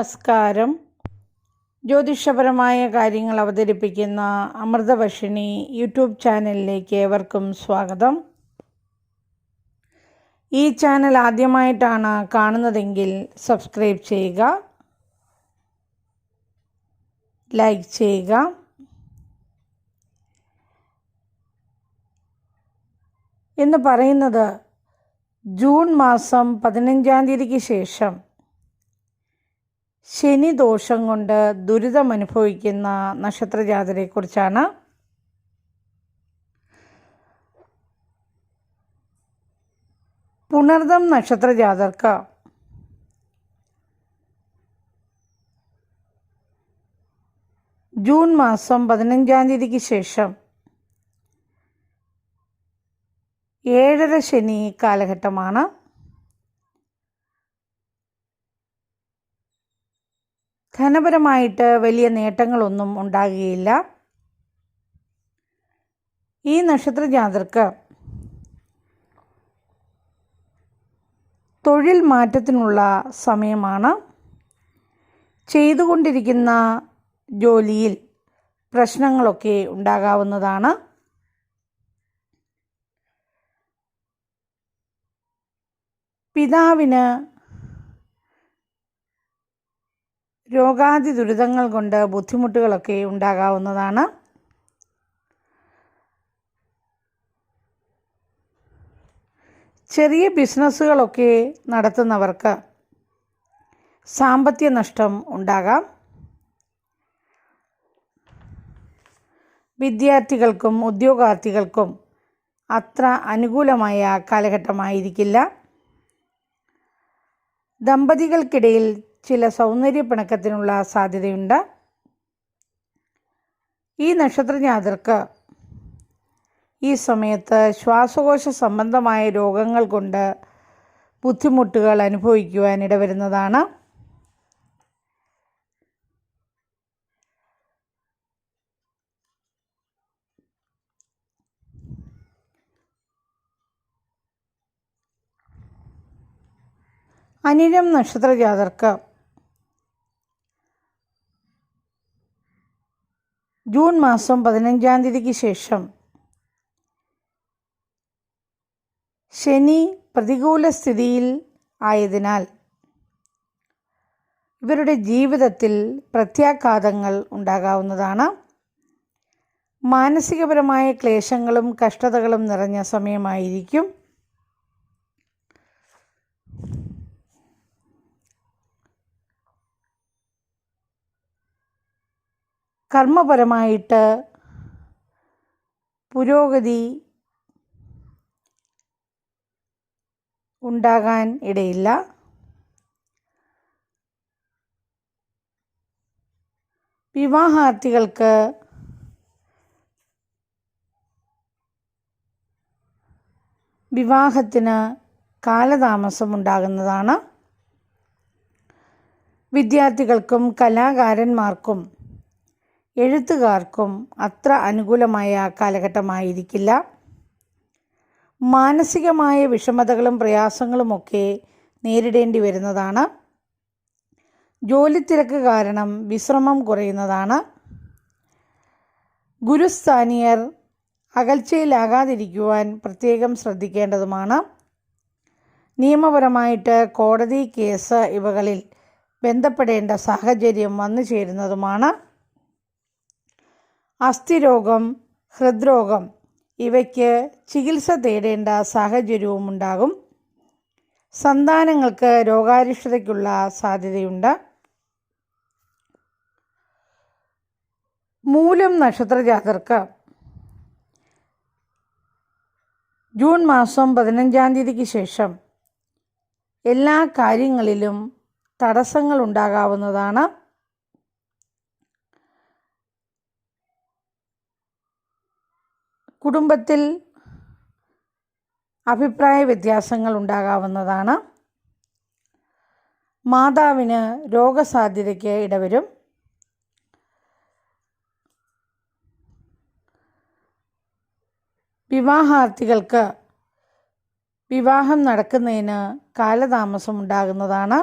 നമസ്കാരം. ജ്യോതിഷപരമായ കാര്യങ്ങൾ അവതരിപ്പിക്കുന്ന അമൃതവർഷിണി യൂട്യൂബ് ചാനലിലേക്ക് ഏവർക്കും സ്വാഗതം. ഈ ചാനൽ ആദ്യമായിട്ടാണ് കാണുന്നതെങ്കിൽ സബ്സ്ക്രൈബ് ചെയ്യുക ലൈക്ക് ചെയ്യുക. എന്ന് പറയുന്നത് ജൂൺ മാസം പതിനഞ്ചാം തീയതിക്ക് ശേഷം ശനി ദോഷം കൊണ്ട് ദുരിതമനുഭവിക്കുന്ന നക്ഷത്രജാതരെക്കുറിച്ചാണ് പുണർദം നക്ഷത്രജാതർക്ക് ജൂൺ മാസം പതിനഞ്ചാം തീയതിക്ക് ശേഷം ഏഴര ശനി കാലഘട്ടമാണ്. ധനപരമായിട്ട് വലിയ നേട്ടങ്ങളൊന്നും ഉണ്ടാകുകയില്ല. ഈ നക്ഷത്ര ജാതർക്ക് തൊഴിൽ മാറ്റത്തിനുള്ള സമയമാണ്. ചെയ്തുകൊണ്ടിരിക്കുന്ന ജോലിയിൽ പ്രശ്നങ്ങളൊക്കെ ഉണ്ടാകാവുന്നതാണ്. പിതാവിന് രോഗാദി ദുരിതങ്ങൾ കൊണ്ട് ബുദ്ധിമുട്ടുകളൊക്കെ ഉണ്ടാകാവുന്നതാണ്. ചെറിയ ബിസിനസ്സുകളൊക്കെ നടത്തുന്നവർക്ക് സാമ്പത്തിക നഷ്ടം ഉണ്ടാകാം. വിദ്യാർത്ഥികൾക്കും ഉദ്യോഗാർത്ഥികൾക്കും അത്ര അനുകൂലമായ കാലഘട്ടമായിരിക്കില്ല. ദമ്പതികൾക്കിടയിൽ ചില സൗന്ദര്യ പിണക്കത്തിനുള്ള സാധ്യതയുണ്ട്. ഈ നക്ഷത്രജാതർക്ക് ഈ സമയത്ത് ശ്വാസകോശ സംബന്ധമായ രോഗങ്ങൾ കൊണ്ട് ബുദ്ധിമുട്ടുകൾ അനുഭവിക്കുവാൻ ഇടവരുന്നതാണ്. അനിരം നക്ഷത്രജാതർക്ക് ജൂൺ മാസം പതിനഞ്ചാം തീയതിക്ക് ശേഷം ശനി പ്രതികൂല സ്ഥിതിയിൽ ആയതിനാൽ ഇവരുടെ ജീവിതത്തിൽ പ്രത്യാഘാതങ്ങൾ ഉണ്ടാകാവുന്നതാണ്. മാനസികപരമായ ക്ലേശങ്ങളും കഷ്ടതകളും നിറഞ്ഞ സമയമായിരിക്കും. കർമ്മപരമായിട്ട് പുരോഗതി ഉണ്ടാകാൻ ഇടയില്ല. വിവാഹാർത്ഥികൾക്ക് വിവാഹത്തിന് കാലതാമസം ഉണ്ടാകുന്നതാണ്. വിദ്യാർത്ഥികൾക്കും കലാകാരന്മാർക്കും എഴുത്തുകാർക്കും അത്ര അനുകൂലമായ കാലഘട്ടമായിരിക്കില്ല. മാനസികമായ വിഷമതകളും പ്രയാസങ്ങളുമൊക്കെ നേരിടേണ്ടി വരുന്നതാണ്. ജോലി തിരക്ക് കാരണം വിശ്രമം കുറയുന്നതാണ്. ഗുരുസ്ഥാനീയർ അകൽച്ചയിലാകാതിരിക്കുവാൻ പ്രത്യേകം ശ്രദ്ധിക്കേണ്ടതുമാണ്. നിയമപരമായിട്ട് കോടതി കേസ് ഇവകളിൽ ബന്ധപ്പെടേണ്ട സാഹചര്യം വന്നു ചേരുന്നതുമാണ് അസ്ഥിരോഗം ഹൃദ്രോഗം ഇവയ്ക്ക് ചികിത്സ തേടേണ്ട സാഹചര്യവും ഉണ്ടാകും സന്താനങ്ങൾക്ക് രോഗാരിഷ്ടതയ്ക്കുള്ള സാധ്യതയുണ്ട്. മൂലം നക്ഷത്രജാതർക്ക് ജൂൺ മാസം പതിനഞ്ചാം തീയതിക്ക് ശേഷം എല്ലാ കാര്യങ്ങളിലും തടസ്സങ്ങൾ ഉണ്ടാകാവുന്നതാണ് കുടുംബത്തിൽ അഭിപ്രായ വ്യത്യാസങ്ങൾ ഉണ്ടാകാവുന്നതാണ്. മാതാവിന് രോഗസാധ്യതയ്ക്ക് ഇടവരും. വിവാഹാർത്ഥികൾക്ക് വിവാഹം നടക്കുന്നതിന് കാലതാമസം ഉണ്ടാകുന്നതാണ്.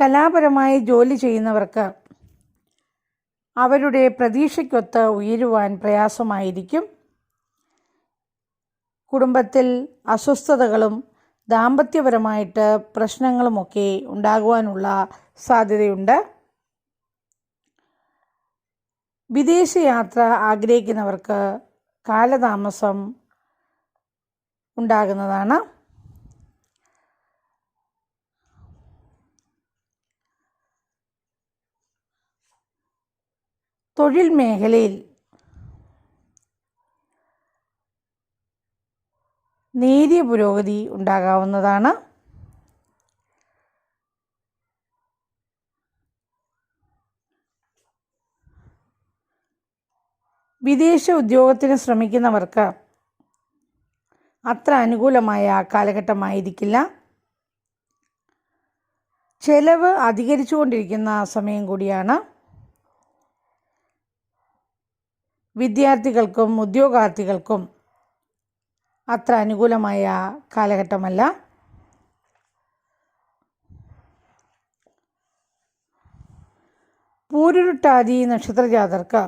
കലാപരമായി ജോലി ചെയ്യുന്നവർക്ക് അവരുടെ പ്രതീക്ഷയ്ക്കൊത്ത് ഉയരുവാൻ പ്രയാസമായിരിക്കും. കുടുംബത്തിൽ അസ്വസ്ഥതകളും ദാമ്പത്യപരമായിട്ട് പ്രശ്നങ്ങളുമൊക്കെ ഉണ്ടാകുവാനുള്ള സാധ്യതയുണ്ട്. വിദേശയാത്ര ആഗ്രഹിക്കുന്നവർക്ക് കാലതാമസം ഉണ്ടാകുന്നതാണ്. തൊഴിൽ മേഖലയിൽ നേരിയ പുരോഗതി ഉണ്ടാകാവുന്നതാണ്. വിദേശ ഉദ്യോഗത്തിന് ശ്രമിക്കുന്നവർക്ക് അത്ര അനുകൂലമായ കാലഘട്ടമായിരിക്കില്ല. ചെലവ് അധികരിച്ചുകൊണ്ടിരിക്കുന്ന സമയം കൂടിയാണ്. വിദ്യാർത്ഥികൾക്കും ഉദ്യോഗാർത്ഥികൾക്കും അത്ര അനുകൂലമായ കാലഘട്ടമല്ല. പൂരുരുട്ടാതി നക്ഷത്രജാതർക്ക്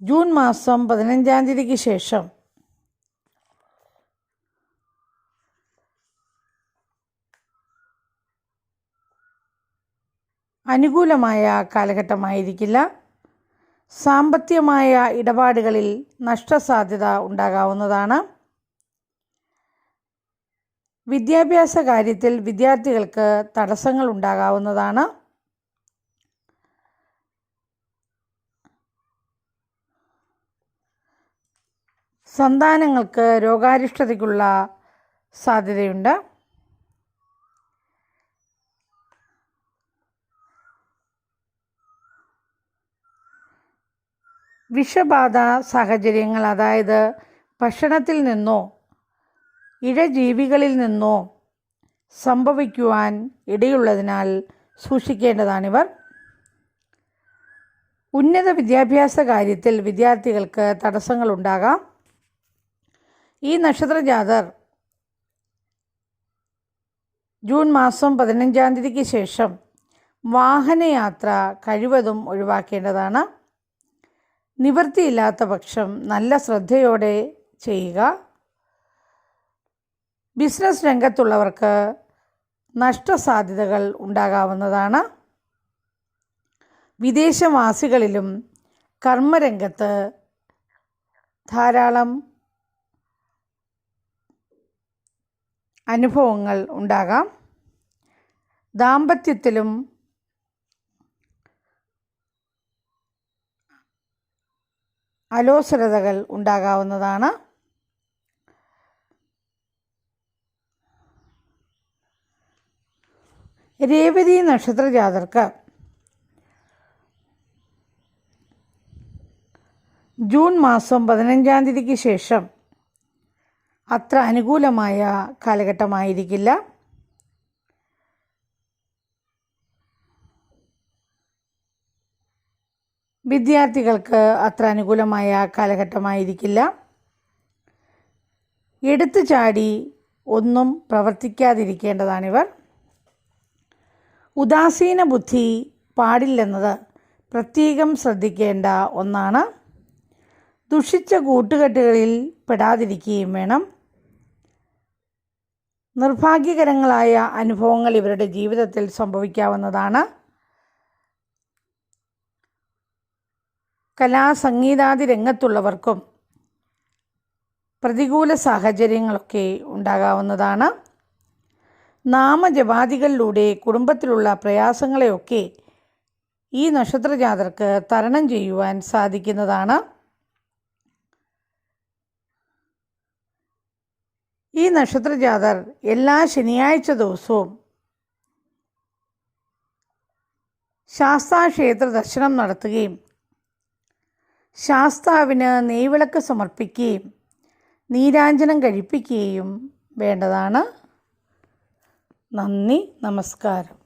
ജൂൺ മാസം പതിനഞ്ചാം തീയതിക്ക് ശേഷം അനുകൂലമായ കാലഘട്ടമായിരിക്കില്ല. സാമ്പത്തികമായ ഇടപാടുകളിൽ നഷ്ടസാധ്യത ഉണ്ടാകാവുന്നതാണ്. വിദ്യാഭ്യാസ കാര്യത്തിൽ വിദ്യാർത്ഥികൾക്ക് തടസ്സങ്ങൾ ഉണ്ടാകാവുന്നതാണ്. സന്താനങ്ങൾക്ക് രോഗാരിഷ്ടതയ്ക്കുള്ള സാധ്യതയുണ്ട്. വിഷബാധ സാഹചര്യങ്ങൾ അതായത് ഭക്ഷണത്തിൽ നിന്നോ ഇഴജീവികളിൽ നിന്നോ സംഭവിക്കുവാൻ ഇടയുള്ളതിനാൽ സൂക്ഷിക്കേണ്ടതാണിവർ. ഉന്നത വിദ്യാഭ്യാസ കാര്യത്തിൽ വിദ്യാർത്ഥികൾക്ക് തടസ്സങ്ങളുണ്ടാകാം ഈ നക്ഷത്രജാതർ ജൂൺ മാസം പതിനഞ്ചാം തീയതിക്ക് ശേഷം വാഹനയാത്ര കഴിവതും ഒഴിവാക്കേണ്ടതാണ്. നിവൃത്തിയില്ലാത്ത പക്ഷം നല്ല ശ്രദ്ധയോടെ ചെയ്യുക. ബിസിനസ് രംഗത്തുള്ളവർക്ക് നഷ്ടസാധ്യതകൾ ഉണ്ടാകാവുന്നതാണ്. വിദേശവാസികളിലും കർമ്മരംഗത്ത് ധാരാളം അനുഭവങ്ങൾ ഉണ്ടാകാം. ദാമ്പത്യത്തിലും അലോസരതകൾ ഉണ്ടാകാവുന്നതാണ്. രേവതി നക്ഷത്ര ജാതർക്ക് ജൂൺ മാസം പതിനഞ്ചാം തീയതിക്ക് ശേഷം അത്ര അനുകൂലമായ കാലഘട്ടമായിരിക്കില്ല. വിദ്യാർത്ഥികൾക്ക് അത്ര അനുകൂലമായ കാലഘട്ടമായിരിക്കില്ല. എടുത്തു ചാടി ഒന്നും പ്രവർത്തിക്കാതിരിക്കേണ്ടതാണിവർ. ഉദാസീന ബുദ്ധി പാടില്ലെന്നത് പ്രത്യേകം ശ്രദ്ധിക്കേണ്ട ഒന്നാണ്. ദുഷിച്ച കൂട്ടുകെട്ടുകളിൽ പെടാതിരിക്കുകയും വേണം. നിർഭാഗ്യകരങ്ങളായ അനുഭവങ്ങൾ ഇവരുടെ ജീവിതത്തിൽ സംഭവിക്കാവുന്നതാണ്. കലാസംഗീതാദി രംഗത്തുള്ളവർക്കും പ്രതികൂല സാഹചര്യങ്ങളൊക്കെ ഉണ്ടാകാവുന്നതാണ്. നാമജപാദികളിലൂടെ കുടുംബത്തിലുള്ള പ്രയാസങ്ങളെയൊക്കെ ഈ നക്ഷത്രജാതർക്ക് തരണം ചെയ്യുവാൻ സാധിക്കുന്നതാണ്. ഈ നക്ഷത്രജാതർ എല്ലാ ശനിയാഴ്ച ദിവസവും ശാസ്താക്ഷേത്ര ദർശനം നടത്തുകയും ശാസ്താവിന് നെയ്വിളക്ക് സമർപ്പിക്കുകയും നീരാഞ്ജനം കഴിപ്പിക്കുകയും വേണ്ടതാണ്. നന്ദി നമസ്കാരം.